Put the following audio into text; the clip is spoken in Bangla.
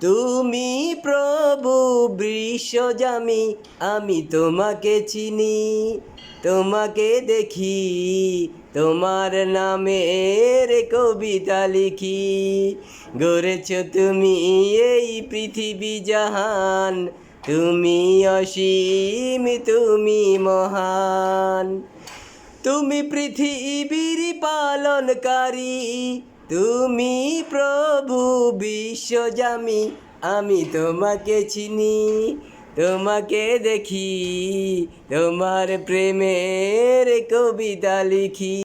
তুমি প্রভু বিশ্বজামি, আমি তোমাকে চিনি, তোমাকে দেখি, তোমার নামের কবিতা লিখি। গড়েছ তুমি এই পৃথিবী জাহান, তুমি অসীম, তুমি মহান। তুমি পৃথিবীর পালনকারী, তুমি প্রভু বিশ্বজামি আমি তোমাকে চিনি তোমাকে দেখি তোমার প্রেমের কবিতা লিখি।